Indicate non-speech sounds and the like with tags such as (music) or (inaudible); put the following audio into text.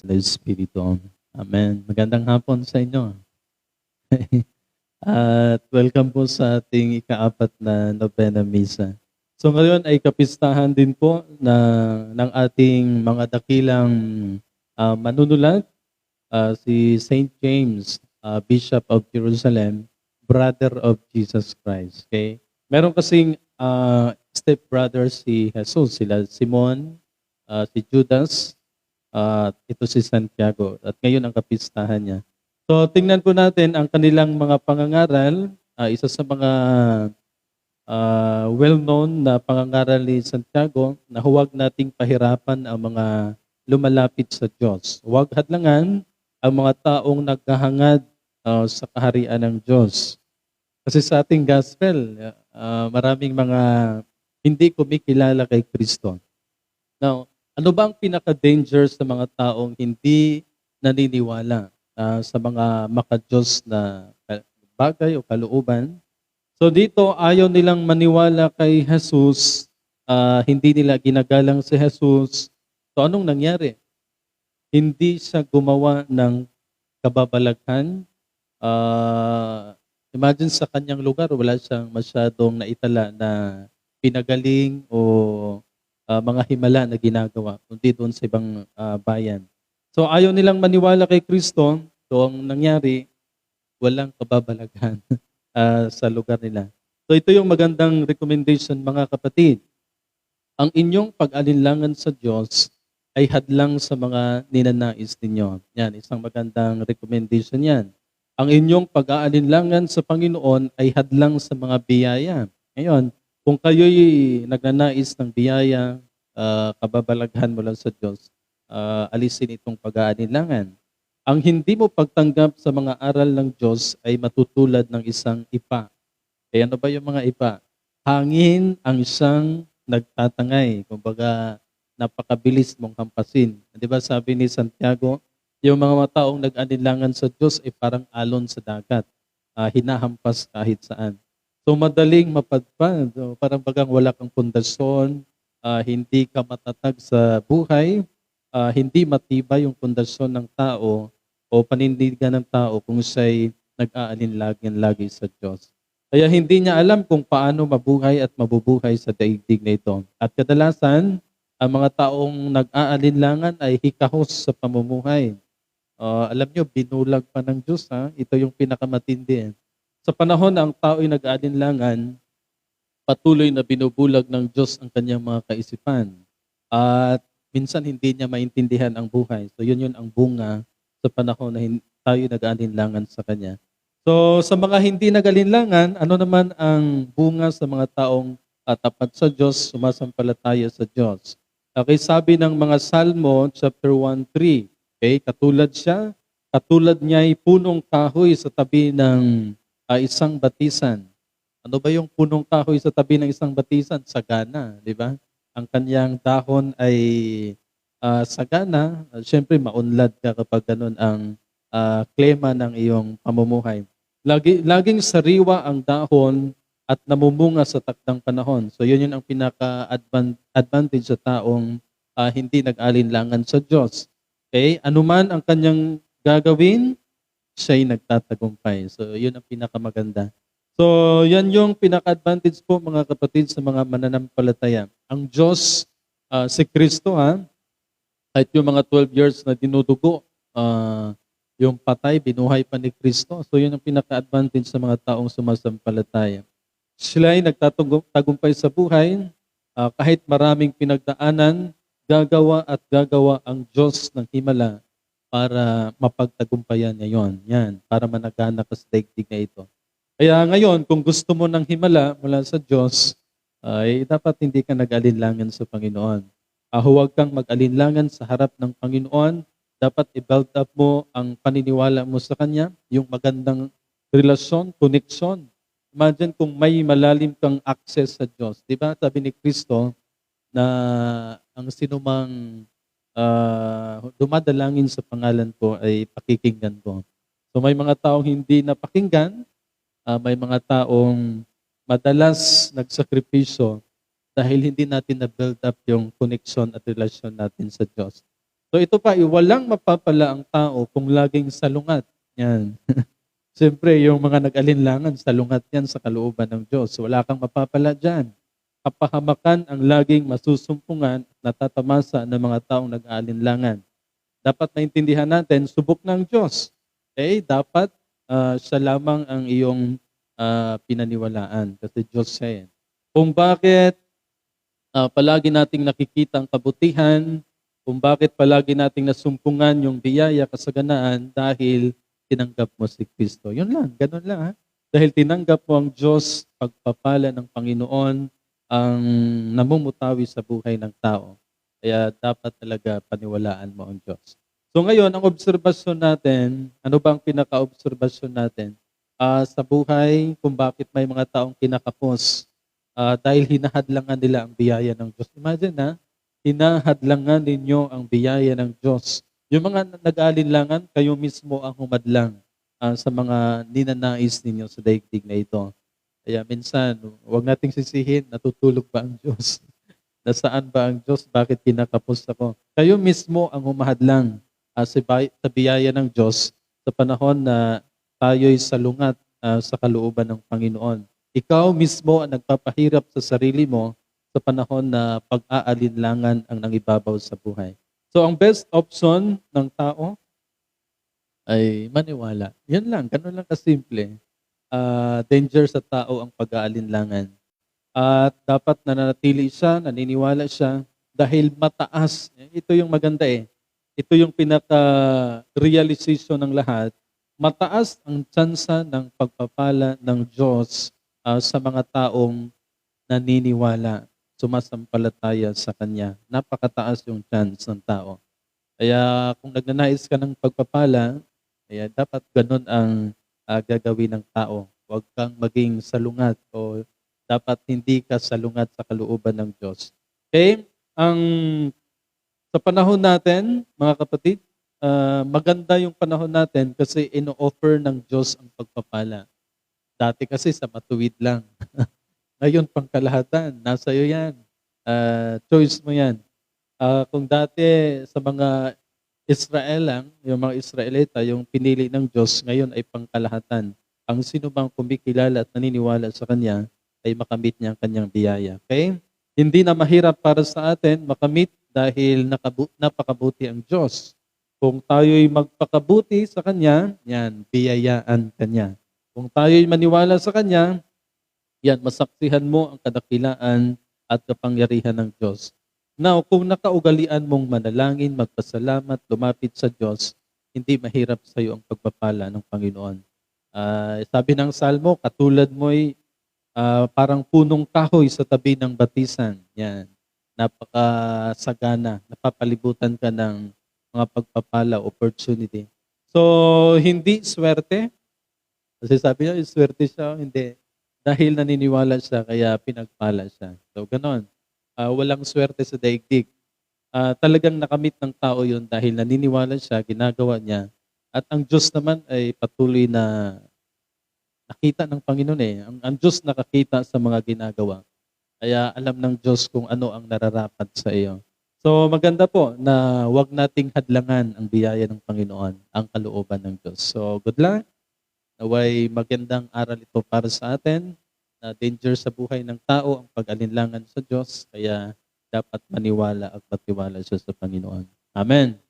sa Espiritu. Amen. Magandang hapon sa inyo. (laughs) At welcome po sa ating ikaapat na Novena Misa. So ngayon ay kapistahan din po na, ng ating mga dakilang ah, manunulat, ah, si St. James, ah, Bishop of Jerusalem, brother of Jesus Christ. Okay? Meron kasing ah, step-brother si Jesus, sila Simon, ah, si Judas, at ito si Santiago. At ngayon ang kapistahan niya. So tingnan po natin ang kanilang mga pangangaral. Ah, isa sa mga ah, well-known na pangangaral ni Santiago na huwag nating pahirapan ang mga lumalapit sa Diyos. Huwag hadlangan ang mga taong naghahangad ah, sa kaharian ng Diyos. Kasi sa ating gospel, ah, maraming mga hindi kumikilala kay Kristo. Now, ano ba ang pinaka-danger sa mga taong hindi naniniwala ah, sa mga makadiyos na bagay o kalooban? So dito, ayaw nilang maniwala kay Jesus, ah, hindi nila ginagalang si Jesus. So anong nangyari? Hindi siya gumawa ng kababalaghan. Ah, imagine sa kanyang lugar, wala siyang masyadong naitala na pinagaling o ah, mga himala na ginagawa, kundi doon sa ibang ah, bayan. So ayaw nilang maniwala kay Kristo, so ang nangyari, walang kababalaghan (laughs) ah, sa lugar nila. So ito yung magandang recommendation mga kapatid. Ang inyong pag-alinlangan sa Diyos ay hadlang sa mga ninanais ninyo. Yan, isang magandang recommendation yan. Ang inyong pag-aalinlangan sa Panginoon ay hadlang sa mga biyaya. Ngayon, kung kayo'y nagnanais ng biyaya, ah, kababalaghan mula sa Diyos, ah, alisin itong pag-aalinlangan. Ang hindi mo pagtanggap sa mga aral ng Diyos ay matutulad ng isang ipa. Eh ano ba yung mga ipa? Hangin ang isang nagtatangay. Kumbaga, napakabilis mong hampasin. Di ba sabi ni Santiago, yung mga taong nag-anilangan sa Diyos ay parang alon sa dagat. Ah, hinahampas kahit saan. So madaling mapadpad. So, parang bagang wala kang pundasyon, ah, hindi ka matatag sa buhay, ah, hindi matibay yung pundasyon ng tao o panindigan ng tao kung siya'y nag-aalinlagan lagi sa Diyos. Kaya hindi niya alam kung paano mabuhay at mabubuhay sa daigdig na ito. At kadalasan, ang mga taong nag-aalinlangan ay hikahos sa pamumuhay. Ah, alam nyo, binulag pa ng Diyos. Ha? Ito yung pinakamatindi. Sa panahon na ang tao ay nag-aalinlangan, patuloy na binubulag ng Diyos ang kanyang mga kaisipan. At minsan hindi niya maintindihan ang buhay. So yun yun ang bunga sa panahon na tayo nag-aalinlangan sa Kanya. So sa mga hindi nag-alinlangan, ano naman ang bunga sa mga taong ah, tapat sa Diyos, sumasampalataya sa Diyos? Okay, sabi ng mga Salmo, chapter 1.3, okay, katulad siya, katulad niya ay punong kahoy sa tabi ng ah, isang batisan. Ano ba yung punong kahoy sa tabi ng isang batisan? Sagana, di ba? Ang kanyang dahon ay ah, sagana. Uh, Siyempre, maunlad ka kapag ganun ang ah, klema ng iyong pamumuhay. Lagi, laging sariwa ang dahon at namumunga sa takdang panahon. So yun yun ang pinaka-advantage sa taong ah, hindi nag-alinlangan sa Diyos. Okay? Anuman ang kanyang gagawin, siya'y nagtatagumpay. So yun ang pinakamaganda. So, yan yung pinaka-advantage po mga kapatid sa mga mananampalataya. Ang Diyos, ah, si Kristo ha, kahit yung mga 12 years na dinudugo, ah, yung patay, binuhay pa ni Kristo. So, yun ang pinaka-advantage sa mga taong sumasampalataya. Sila ay nagtatagumpay sa buhay, ah, kahit maraming pinagdaanan, gagawa at gagawa ang Diyos ng himala para mapagtagumpayan niya yon. Yan, para managana ka sa daigdig na ito. Kaya ngayon, kung gusto mo ng himala mula sa Diyos, ay dapat hindi ka nag-alinlangan sa Panginoon. Ah, huwag kang mag-alinlangan sa harap ng Panginoon. Dapat i-build up mo ang paniniwala mo sa Kanya, yung magandang relasyon, connection. Imagine kung may malalim kang access sa Diyos. Di ba? Sabi ni Kristo na ang sinumang ah, dumadalangin sa pangalan ko ay pakikinggan ko. So may mga taong hindi napakinggan, Ah, may mga taong madalas nagsakripisyo dahil hindi natin na-build up yung connection at relasyon natin sa Diyos. So ito pa, walang mapapala ang tao kung laging salungat. Yan. (laughs) Siyempre, yung mga nag-alinlangan, salungat yan sa kalooban ng Diyos. Wala kang mapapala dyan. Kapahamakan ang laging masusumpungan at natatamasa ng mga taong nag-aalinlangan. Dapat maintindihan natin, subok ng Diyos. Okay? Dapat ah, siya lamang ang iyong ah, pinaniwalaan. Kasi Diyos siya yan. Kung bakit ah, palagi nating nakikita ang kabutihan, kung bakit palagi nating nasumpungan yung biyaya, kasaganaan, dahil tinanggap mo si Kristo. Yun lang, ganun lang ha. Dahil tinanggap mo ang Diyos, pagpapala ng Panginoon, ang namumutawi sa buhay ng tao. Kaya dapat talaga paniwalaan mo ang Diyos. So ngayon, ang obserbasyon natin, ano ba ang pinaka-obserbasyon natin? Ah, sa buhay, kung bakit may mga taong kinakapos ah, dahil hinahadlangan nila ang biyaya ng Diyos. Imagine na, hinahadlangan ninyo ang biyaya ng Diyos. Yung mga nag-aalinlangan, kayo mismo ang humadlang ah, sa mga ninanais ninyo sa daigdig na ito. Kaya minsan, huwag nating sisihin, natutulog ba ang (laughs) Diyos? Nasaan ba ang Diyos? Bakit kinakapos ako? Kayo mismo ang humahadlang ah, sa bay- sa biyaya ng Diyos sa panahon na tayo'y salungat ah, sa kalooban ng Panginoon. Ikaw mismo ang nagpapahirap sa sarili mo sa panahon na pag-aalinlangan ang nangibabaw sa buhay. So ang best option ng tao ay maniwala. Yan lang, ganun lang kasimple. Ah, danger sa tao ang pag-aalinlangan. At dapat nananatili siya, naniniwala siya dahil mataas. Ito yung maganda eh. Ito yung pinaka-realization ng lahat. Mataas ang tsansa ng pagpapala ng Diyos ah, sa mga taong naniniwala sumasampalataya sa Kanya. Napakataas yung chance ng tao. Kaya kung nagnanais ka ng pagpapala, kaya dapat ganun ang ah, gagawin ng tao. Huwag kang maging salungat o dapat hindi ka salungat sa kalooban ng Diyos. Okay? Ang sa panahon natin, mga kapatid, ah, maganda yung panahon natin kasi ino-offer ng Diyos ang pagpapala. Dati kasi sa matuwid lang. (laughs) Ngayon, pangkalahatan, nasa iyo yan. Ah, choice mo yan. Ah, kung dati sa mga Israel lang, yung mga Israelita, yung pinili ng Diyos, ngayon ay pangkalahatan. Ang sino bang kumikilala at naniniwala sa Kanya ay makamit niya ang Kanyang biyaya. Okay? Hindi na mahirap para sa atin makamit dahil nakabu- napakabuti ang Diyos. Kung tayo'y magpakabuti sa Kanya, yan, biyayaan Kanya. Kung tayo'y maniwala sa Kanya, yan, masaksihan mo ang kadakilaan at kapangyarihan ng Diyos. Now, kung nakaugalian mong manalangin, magpasalamat, lumapit sa Diyos, hindi mahirap sa iyo ang pagpapala ng Panginoon. Ah, sabi ng Salmo, katulad mo'y ah, parang punong kahoy sa tabi ng batisan. Yan. Napakasagana. Napapalibutan ka ng mga pagpapala, opportunity. So, hindi swerte. Kasi sabi niya, swerte siya. Hindi. Dahil naniniwala siya, kaya pinagpala siya. So, ganon. Ah, walang swerte sa daigdig. Ah, talagang nakamit ng tao yun dahil naniniwala siya, ginagawa niya. At ang Diyos naman ay patuloy na nakita ng Panginoon eh. Ang, ang Diyos nakakita sa mga ginagawa. Kaya alam ng Diyos kung ano ang nararapat sa iyo. So maganda po na wag nating hadlangan ang biyaya ng Panginoon, ang kalooban ng Diyos. So good luck. Naway magandang aral ito para sa atin na danger sa buhay ng tao ang pag-alinlangan sa Diyos. Kaya dapat maniwala at patiwala siya sa Panginoon. Amen.